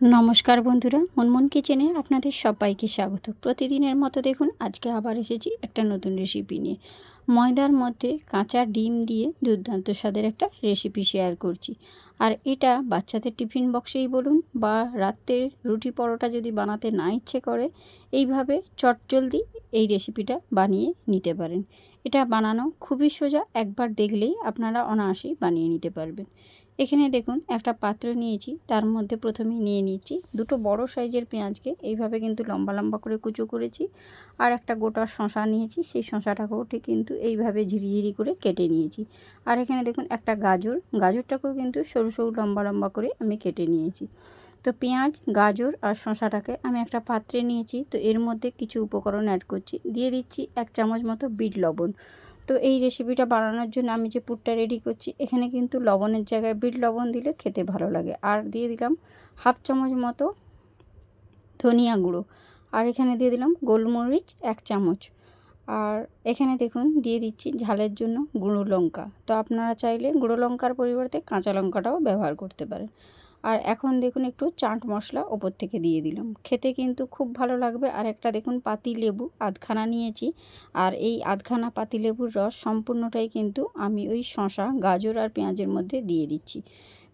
নমস্কার বন্ধুরা, মনমন কিচেনে আপনাদের সবাইকে স্বাগত। প্রতিদিনের মতো দেখুন, আজকে আবার এসেছি একটা নতুন রেসিপি নিয়ে। ময়দার মধ্যে কাঁচা ডিম দিয়ে দুর্দান্ত স্বাদের একটা রেসিপি শেয়ার করছি। আর এটা বাচ্চাদের টিফিন বক্সেই বলুন বা রাত্রের রুটি পরোটা যদি বানাতে না ইচ্ছে করে, এইভাবে চটজলদি এই রেসিপিটা বানিয়ে নিতে পারেন। এটা বানানো খুবই সোজা, একবার দেখলেই আপনারা অনায়াসেই বানিয়ে নিতে পারবেন। এখানে দেখুন, একটা পাত্র নিয়েছি। তার মধ্যে প্রথমে নিয়ে নিচ্ছি দুটো বড় সাইজের পেঁয়াজকে। এইভাবে কিন্তু লম্বা লম্বা করে কুচো করেছি। আর একটা গোটা শশা নিয়েছি। সেই শশাটাকেও ঠিক কিন্তু এইভাবে ঝিরিঝিরি করে কেটে নিয়েছি। আর এখানে দেখুন, একটা গাজর। গাজরটাকেও কিন্তু সরু সরু লম্বা লম্বা করে আমি কেটে নিয়েছি। তো পেঁয়াজ, গাজর আর শশাটাকে আমি একটা পাত্রে নিয়েছি। তো এর মধ্যে কিছু উপকরণ অ্যাড করছি। দিয়ে দিচ্ছি এক চামচ মতো বিট লবণ। তো এই রেসিপিটা বানানোর জন্য আমি যে পুরটা রেডি করছি, এখানে কিন্তু লবণের জায়গায় বিট লবণ দিলে খেতে ভালো লাগে। আর দিয়ে দিলাম হাফ চামচ মতো ধনিয়া গুঁড়ো। আর এখানে দিয়ে দিলাম গোলমরিচ এক চামচ। আর এখানে দেখুন দিয়ে দিচ্ছি ঝালের জন্য গুঁড়ো লঙ্কা। তো আপনারা চাইলে গুঁড়ো লঙ্কার পরিবর্তে কাঁচা লঙ্কাটাও ব্যবহার করতে পারেন। আর এখন দেখুন একটু চাট মশলা ওপর থেকে দিয়ে দিলাম। খেতে কিন্তু খুব ভালো লাগবে। আর একটা দেখুন পাতি লেবু, আধখানা নিয়েছি। আর এই আধখানা পাতি লেবুর রস সম্পূর্ণটাই কিন্তু আমি ওই শশা গাজর আর পেঁয়াজের মধ্যে দিয়ে দিচ্ছি।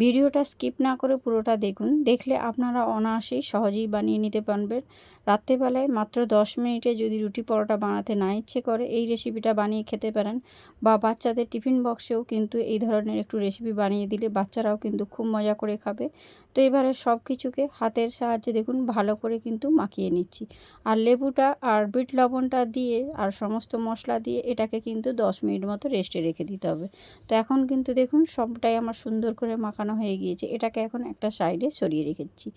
ভিডিওটা স্কিপ না করে পুরোটা দেখুন। দেখলে আপনারা অনায়াসেই সহজেই বানিয়ে নিতে পারবেন। রাত্রেবেলায় মাত্র দশ মিনিটে যদি রুটি পরোটা বানাতে না ইচ্ছে করে, এই রেসিপিটা বানিয়ে খেতে পারেন বা বাচ্চাদের টিফিন বক্সেও কিন্তু এই ধরনের একটু রেসিপি বানিয়ে দিলে বাচ্চারাও কিন্তু খুব মজা করে খাবে। তো এবারে সব কিছুকে হাতের সাহায্যে দেখুন, ভালো করে কিন্তু মাখিয়ে নিচ্ছি। আর লেবুটা আর বিট লবণটা দিয়ে আর সমস্ত মশলা দিয়ে এটাকে কিন্তু দশ মিনিট মতো রেস্টে রেখে দিতে হবে। তো এখন কিন্তু দেখুন, সবটাই আমার সুন্দর করে মাখানো হয়ে গিয়েছে, এটাকে এখন একটা সাইডে সরিয়ে রেখেছি।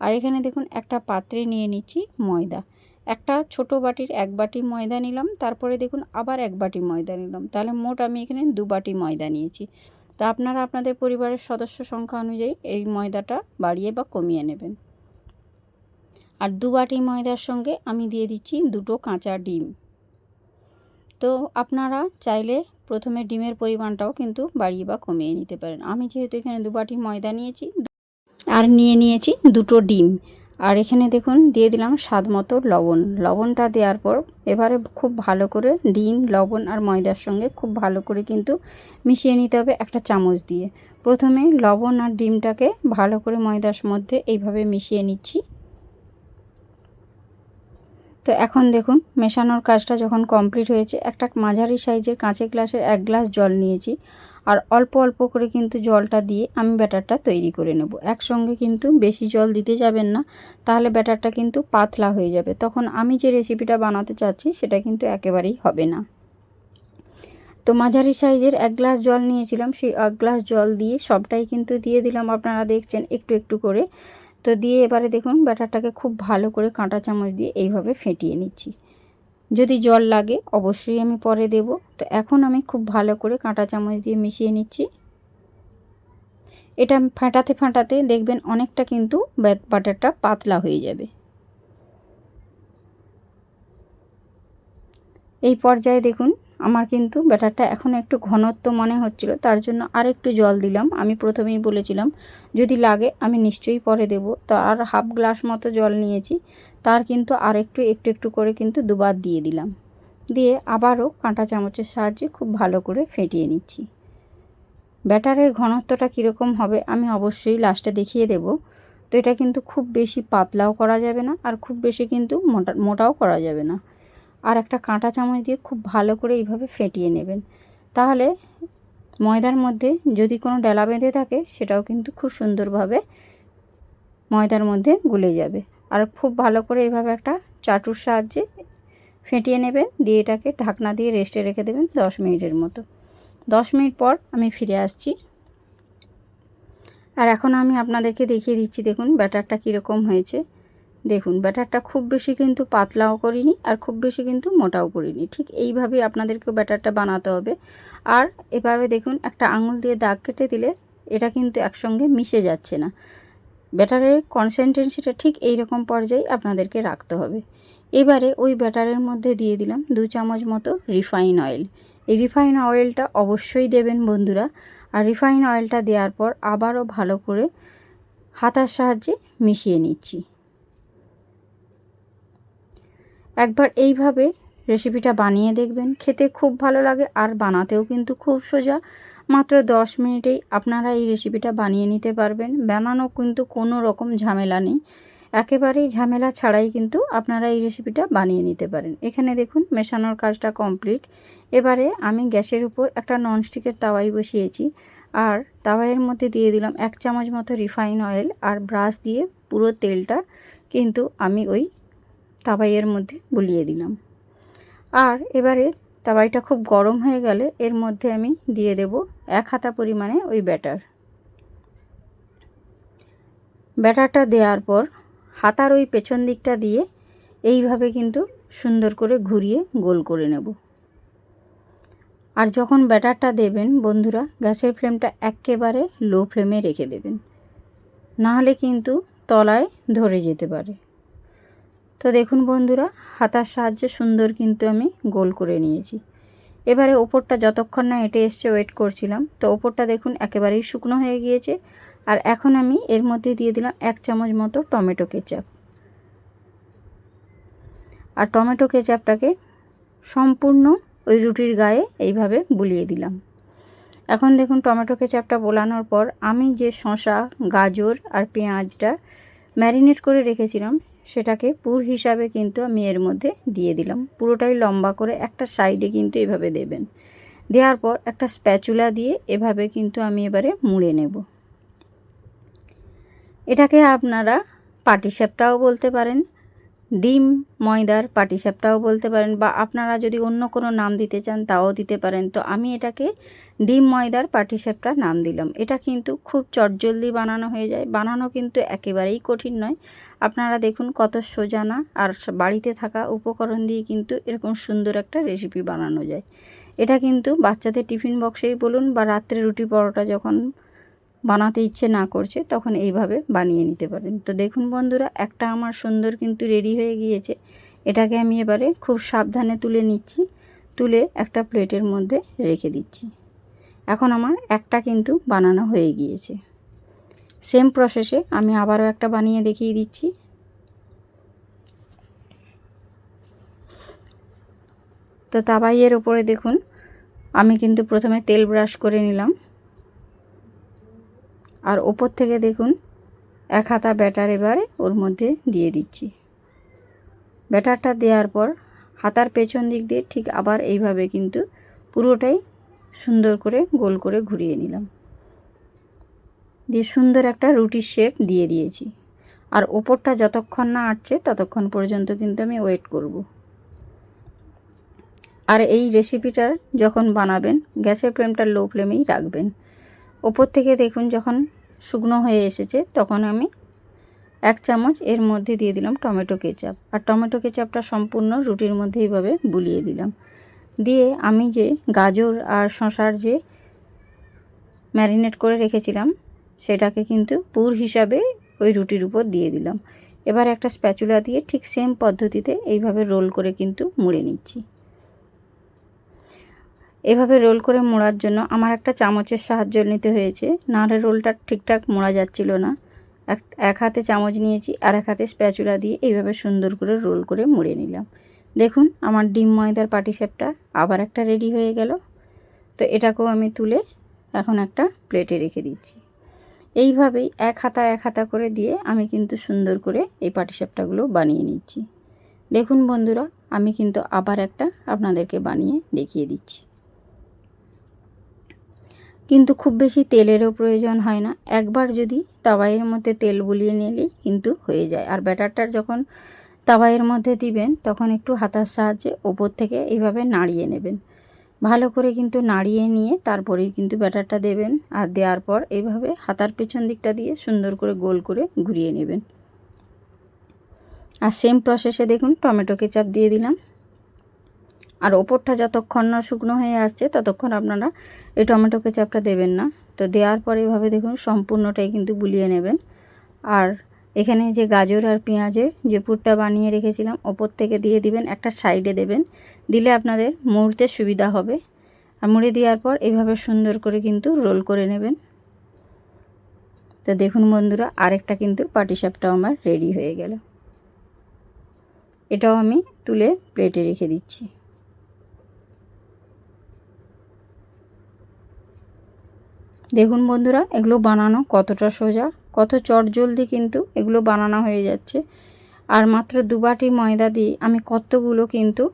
আর এখানে দেখুন, একটা পাত্রে নিয়ে নিচ্ছি ময়দা। একটা ছোট বাটির এক বাটি ময়দা নিলাম, তারপরে দেখুন, আবার এক বাটি ময়দা নিলাম। তাহলে মোট আমি এখানে দু বাটি ময়দা নিয়েছি। তা আপনারা আপনাদের পরিবারের সদস্য সংখ্যা অনুযায়ী এই ময়দাটা বাড়িয়ে বা কমিয়ে নেবেন। আর দু বাটি ময়দার সঙ্গে আমি দিয়ে দিচ্ছি দুটো কাঁচা ডিম। তো আপনারা চাইলে প্রথমে ডিমের পরিমাণটাও কিন্তু বাড়িয়ে বা কমিয়ে নিতে পারেন। আমি যেহেতু এখানে দু বাটি ময়দা নিয়েছি, আর নিয়ে নিয়েছি দুটো ডিম। আর এখানে দেখুন, দিয়ে দিলাম স্বাদ মতো লবণ। লবণটা দেওয়ার পর এবারে খুব ভালো করে ডিম, লবণ আর ময়দার সঙ্গে খুব ভালো করে কিন্তু মিশিয়ে নিতে হবে একটা চামচ দিয়ে। প্রথমে লবণ আর ডিমটাকে ভালো করে ময়দার মধ্যে এইভাবে মিশিয়ে নিচ্ছি। তো এখন দেখুন, মেশানোর কাজটা যখন কমপ্লিট হয়েছে, একটা মাঝারি সাইজের কাঁচের গ্লাসের এক গ্লাস জল নিয়েছি। আর অল্প অল্প করে কিন্তু জলটা দিয়ে আমি ব্যাটারটা তৈরি করে নেব। একসঙ্গে কিন্তু বেশি জল দিতে যাবেন না, তাহলে ব্যাটারটা কিন্তু পাতলা হয়ে যাবে। তখন আমি যে রেসিপিটা বানাতে চাচ্ছি, সেটা কিন্তু একেবারেই হবে না। তো মাঝারি সাইজের এক গ্লাস জল নিয়েছিলাম, সেই এক গ্লাস জল দিয়ে সবটাই কিন্তু দিয়ে দিলাম। আপনারা দেখছেন, একটু একটু করে তো দিয়ে এবারে দেখুন ব্যাটারটাকে খুব ভালো করে কাঁটা চামচ দিয়ে এইভাবে ফেটিয়ে নিচ্ছি। যদি জল লাগে অবশ্যই আমি পরে দেব। তো এখন আমি খুব ভালো করে কাঁটা চামচ দিয়ে মিশিয়ে নিচ্ছি। এটা ফাটাতে ফাটাতে দেখবেন অনেকটা কিন্তু বাটারটা পাতলা হয়ে যাবে। এই পর্যায়ে দেখুন, আমার কিন্তু ব্যাটারটা এখন একটু ঘনত্ব মনে হচ্ছিল, তার জন্য আর একটু জল দিলাম। আমি প্রথমেই বলেছিলাম, যদি লাগে আমি নিশ্চয়ই পরে দেব। তো আর হাফ গ্লাস মতো জল নিয়েছি, তার কিন্তু আর একটু একটু একটু করে কিন্তু দুবার দিয়ে দিলাম। দিয়ে আবারও কাঁটা চামচের সাহায্যে খুব ভালো করে ফেটিয়ে নিচ্ছি। ব্যাটারের ঘনত্বটা কীরকম হবে আমি অবশ্যই লাস্টে দেখিয়ে দেব। তো এটা কিন্তু খুব বেশি পাতলাও করা যাবে না, আর খুব বেশি কিন্তু মোটা, মোটাও করা যাবে না। আর একটা কাঁটা চামচ দিয়ে খুব ভালো করে এইভাবে ফেটিয়ে নেবেন। তাহলে ময়দার মধ্যে যদি কোনো ডেলা বেঁধে থাকে, সেটাও কিন্তু খুব সুন্দরভাবে ময়দার মধ্যে গুলে যাবে। আর খুব ভালো করে এইভাবে একটা চাটুর সাহায্যে ফেটিয়ে নেবেন, দিয়ে এটাকে ঢাকনা দিয়ে রেস্টে রেখে দেবেন দশ মিনিটের মতো। দশ মিনিট পর আমি ফিরে আসছি। আর এখন আমি আপনাদেরকে দেখিয়ে দিচ্ছি, দেখুন ব্যাটারটা কীরকম হয়েছে। দেখুন, ব্যাটারটা খুব বেশি কিন্তু পাতলাও করিনি আর খুব বেশি কিন্তু মোটাও করিনি। ঠিক এইভাবেই আপনাদেরকেও ব্যাটারটা বানাতে হবে। আর এভাবে দেখুন, একটা আঙুল দিয়ে দাগ কেটে দিলে এটা কিন্তু একসঙ্গে মিশে যাচ্ছে না। ব্যাটারের কনসেনট্রেন্সিটা ঠিক এই রকম পর্যায়ে আপনাদেরকে রাখতে হবে। এবারে ওই ব্যাটারের মধ্যে দিয়ে দিলাম দু চামচ মতো রিফাইন অয়েল। এই রিফাইন অয়েলটা অবশ্যই দেবেন বন্ধুরা। আর রিফাইন অয়েলটা দেওয়ার পর আবারও ভালো করে হাতার সাহায্যে মিশিয়ে নিচ্ছি। একবার এইভাবে রেসিপিটা বানিয়ে দেখবেন। খেতে খুব ভালো লাগে আর বানাতেও কিন্তু খুব সোজা। মাত্র দশ মিনিটেই আপনারা এই রেসিপিটা বানিয়ে নিতে পারবেন। বানানো কিন্তু কোনো রকম ঝামেলা নেই। একেবারেই ঝামেলা ছাড়াই কিন্তু আপনারা এই রেসিপিটা বানিয়ে নিতে পারেন। এখানে দেখুন, মেশানোর কাজটা কমপ্লিট এবারে আমি গ্যাসের উপর একটা ননস্টিকের তাওয়াই বসিয়েছি। আর তাওয়াইয়ের মধ্যে দিয়ে দিলাম এক চামচ মতো রিফাইন অয়েল আর ব্রাশ দিয়ে পুরো তেলটা কিন্তু আমি ওই তাওয়াইয়ের মধ্যে বুলিয়ে দিলাম। আর এবারে তাবাইটা খুব গরম হয়ে গেলে এর মধ্যে আমি দিয়ে দেব এক হাতা পরিমাণে ওই ব্যাটার। ব্যাটারটা দেওয়ার পর হাতার ওই পেছন দিকটা দিয়ে এইভাবে কিন্তু সুন্দর করে ঘুরিয়ে গোল করে নেব। আর যখন ব্যাটারটা দেবেন বন্ধুরা, গ্যাসের ফ্লেমটা একেবারে লো ফ্লেমে রেখে দেবেন। নাহলে কিন্তু তলায় ধরে যেতে পারে। তো দেখুন বন্ধুরা, হাতার সাহায্যে সুন্দর কিন্তু আমি গোল করে নিয়েছি। এবারে ওপরটা যতক্ষণ না এটে এসছে ওয়েট করছিলাম, তো ওপরটা দেখুন একেবারেই শুকনো হয়ে গিয়েছে। আর এখন আমি এর মধ্যে দিয়ে দিলাম এক চামচ মতো টমেটো কেচাপ। আর টমেটো কেচাপটাকে সম্পূর্ণ ওই রুটির গায়ে এইভাবে বুলিয়ে দিলাম। এখন দেখুন টমেটো কেচাপটা বোলানোর পর আমি যে শশা গাজর আর পেঁয়াজটা ম্যারিনেট করে রেখেছিলাম সেটাকে পুর হিসাবে কিন্তু আমি এর মধ্যে দিয়ে দিলাম। পুরোটাই লম্বা করে একটা সাইডে কিন্তু এভাবে দেবেন। দেওয়ার পর একটা স্প্যাচুলা দিয়ে এভাবে কিন্তু আমি এবারে মুড়ে নেব। এটাকে আপনারা পাটিসাপটাও বলতে পারেন ডিম, ময়দার, পাটিসাপটাও বলতে পারেন বা আপনারা যদি অন্য কোনো নাম দিতে চান তাও দিতে পারেন। তো আমি এটাকে ডিম, ময়দার পাটিসাপটা নাম দিলাম। এটা কিন্তু খুব চটজলদি বানানো হয়ে যায়। বানানো কিন্তু একেবারেই কঠিন নয়। আপনারা দেখুন কত সোজা না আর বাড়িতে থাকা উপকরণ দিয়ে কিন্তু এরকম সুন্দর একটা রেসিপি বানানো যায়। এটা কিন্তু বাচ্চাদের টিফিন বক্সেই বলুন বা রাত্রে রুটি পরোটা যখন বানাতে ইচ্ছে না করছে, তখন এইভাবে বানিয়ে নিতে পারেন। তো দেখুন বন্ধুরা, একটা আমার সুন্দর কিন্তু রেডি হয়ে গিয়েছে। এটাকে আমি এবারে খুব সাবধানে তুলে নিচ্ছি, তুলে একটা প্লেটের মধ্যে রেখে দিচ্ছি। এখন আমার একটা কিন্তু বানানো হয়ে গিয়েছে। সেম প্রসেসে আমি আবারও একটা বানিয়ে দেখিয়ে দিচ্ছি। তো তাবাইয়ের ওপরে দেখুন, আমি কিন্তু প্রথমে তেল ব্রাশ করে নিলাম। আর ওপর থেকে দেখুন, এক হাতা ব্যাটার এবারে ওর মধ্যে দিয়ে দিচ্ছি। ব্যাটারটা দেওয়ার পর হাতার পেছন দিক দিয়ে ঠিক আবার এইভাবে কিন্তু পুরোটাই সুন্দর করে গোল করে ঘুরিয়ে নিলাম। দিয়ে সুন্দর একটা রুটির শেপ দিয়ে দিয়েছি। আর ওপরটা যতক্ষণ না আটছে ততক্ষণ পর্যন্ত কিন্তু আমি ওয়েট করব। আর এই রেসিপিটার যখন বানাবেন, গ্যাসের ফ্লেমটা লো ফ্লেমেই রাখবেন। ওপর থেকে দেখুন যখন শুকনো হয়ে এসেছে, তখন আমি এক চামচ এর মধ্যে দিয়ে দিলাম টমেটো কেচাপ। আর টমেটো কেচাপটা সম্পূর্ণ রুটির মধ্যে এইভাবে বুলিয়ে দিলাম। দিয়ে আমি যে গাজর আর শশার যে ম্যারিনেট করে রেখেছিলাম, সেটাকে কিন্তু পুর হিসাবে ওই রুটির উপর দিয়ে দিলাম। এবার একটা স্প্যাচুলা দিয়ে ঠিক সেম পদ্ধতিতে এইভাবে রোল করে কিন্তু মুড়ে নিচ্ছি। এভাবে রোল করে মোড়ার জন্য আমার একটা চামচের সাহায্য নিতে হয়েছে। নাহলে রোলটা ঠিকঠাক মোড়া যাচ্ছিল না। এক এক হাতে চামচ নিয়েছি আর এক হাতে স্প্যাচুলা দিয়ে এইভাবে সুন্দর করে রোল করে মুড়ে নিলাম। দেখুন, আমার ডিম ময়দার পাটিসাপটা আবার একটা রেডি হয়ে গেল। তো এটাকেও আমি তুলে এখন একটা প্লেটে রেখে দিচ্ছি। এইভাবেই এক হাতা এক হাতা করে দিয়ে আমি কিন্তু সুন্দর করে এই পাটিসাপটাগুলো বানিয়ে নিচ্ছি। দেখুন বন্ধুরা, আমি কিন্তু আবার একটা আপনাদেরকে বানিয়ে দেখিয়ে দিচ্ছি। কিন্তু খুব বেশি তেলেরও প্রয়োজন হয় না। একবার যদি তাওয়াইয়ের মধ্যে তেল বুলিয়ে নিলেই কিন্তু হয়ে যায়। আর ব্যাটারটার যখন তাওয়াইয়ের মধ্যে দিবেন, তখন একটু হাতার সাহায্যে ওপর থেকে এইভাবে নাড়িয়ে নেবেন। ভালো করে কিন্তু নাড়িয়ে নিয়ে তারপরেই কিন্তু ব্যাটারটা দেবেন আর দেওয়ার পর এইভাবে হাতার পেছন দিকটা দিয়ে সুন্দর করে গোল করে ঘুরিয়ে নেবেন। আর সেম প্রসেসে দেখুন, টমেটো কেচাপ দিয়ে দিলাম। আর ওপরটা যতক্ষণ না শুকনো হয়ে আসছে, ততক্ষণ আপনারা এই টমেটো কেচাপটা দেবেন না। তো দেওয়ার পরে এভাবে দেখুন সম্পূর্ণটাই কিন্তু বুলিয়ে নেবেন। আর এখানে যে গাজর আর পেঁয়াজের যে পুরটা বানিয়ে রেখেছিলাম, ওপর থেকে দিয়ে দিবেন, একটা সাইডে দেবেন। দিলে আপনাদের মুড়তে সুবিধা হবে। আর মুড়ে দেওয়ার পর এভাবে সুন্দর করে কিন্তু রোল করে নেবেন। তো দেখুন বন্ধুরা, আরেকটা কিন্তু পাটিসাপটাও আমার রেডি হয়ে গেল। এটাও আমি তুলে প্লেটে রেখে দিচ্ছি। দেখুন বন্ধুরা, এগুলো বানানো কতটা সোজা, কত চটজলদি কিন্তু এগুলো বানানো হয়ে যাচ্ছে। আর মাত্র দুবাটি ময়দা দিয়ে আমি কতগুলো কিন্তু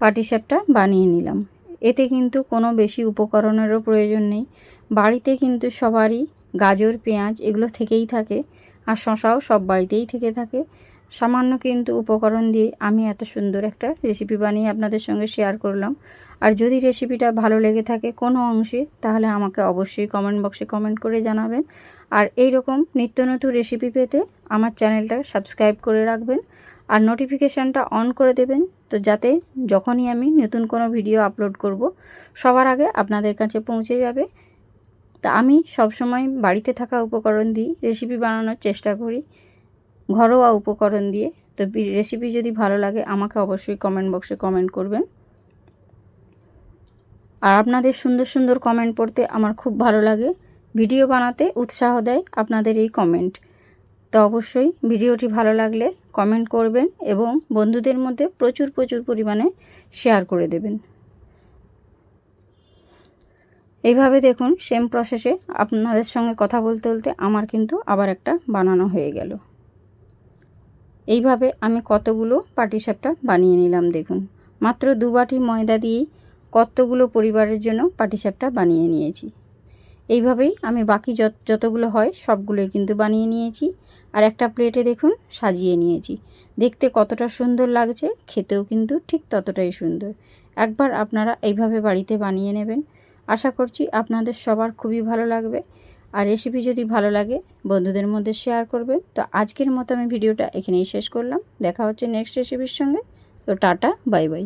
পাটিসাপটা বানিয়ে নিলাম। এতে কিন্তু কোনো বেশি উপকরণেরও প্রয়োজন নেই। বাড়িতে কিন্তু সবারই গাজর, পেঁয়াজ এগুলো থেকেই থাকে, আর শশাও সব বাড়িতেই থেকে থাকে। সামান্য কিন্তু উপকরণ দিয়ে আমি এত সুন্দর একটা রেসিপি বানিয়ে আপনাদের সঙ্গে শেয়ার করলাম। আর যদি রেসিপিটা ভালো লেগে থাকে কোনো অংশে, তাহলে আমাকে অবশ্যই কমেন্ট বক্সে কমেন্ট করে জানাবেন। আর এই রকম নিত্য নতুন রেসিপি পেতে আমার চ্যানেলটা সাবস্ক্রাইব করে রাখবেন। আর নোটিফিকেশানটা অন করে দেবেন। তো যাতে যখনই আমি নতুন কোনো ভিডিও আপলোড করব, সবার আগে আপনাদের কাছে পৌঁছে যাবে। তা আমি সবসময় বাড়িতে থাকা উপকরণ দিয়ে রেসিপি বানানোর চেষ্টা করি। ঘরোয়া উপকরণ দিয়ে। তো রেসিপি যদি ভালো লাগে, আমাকে অবশ্যই কমেন্ট বক্সে কমেন্ট করবেন। আর আপনাদের সুন্দর সুন্দর কমেন্ট পড়তে আমার খুব ভালো লাগে। ভিডিও বানাতে উৎসাহ দেয় আপনাদের এই কমেন্ট তো অবশ্যই ভিডিওটি ভালো লাগলে কমেন্ট করবেন এবং বন্ধুদের মধ্যে প্রচুর প্রচুর পরিমাণে শেয়ার করে দেবেন। এইভাবে দেখুন সেম প্রসেসে আপনাদের সঙ্গে কথা বলতে বলতে আমার কিন্তু আবার একটা বানানো হয়ে গেল। এইভাবে আমি কতগুলো পাটিসাপটা বানিয়ে নিলাম দেখুন। মাত্র দু বাটি ময়দা দিয়েই কতগুলো পরিবারের জন্য পাটিসাপটা বানিয়ে নিয়েছি। এইভাবেই আমি বাকি যত, যতগুলো হয় সবগুলোই কিন্তু বানিয়ে নিয়েছি আর একটা প্লেটে দেখুন সাজিয়ে নিয়েছি। দেখতে কতটা সুন্দর লাগছে, খেতেও কিন্তু ঠিক ততটাই সুন্দর। একবার আপনারা এইভাবে বাড়িতে বানিয়ে নেবেন। আশা করছি আপনাদের সবার খুবই ভালো লাগবে। আর রেসিপি যদি ভালো লাগে, বন্ধুদের মধ্যে শেয়ার করবেন। তো আজকের মতো আমি ভিডিওটা এখানেই শেষ করলাম। দেখা হচ্ছে নেক্সট রেসিপির সঙ্গে। তো টাটা বাই বাই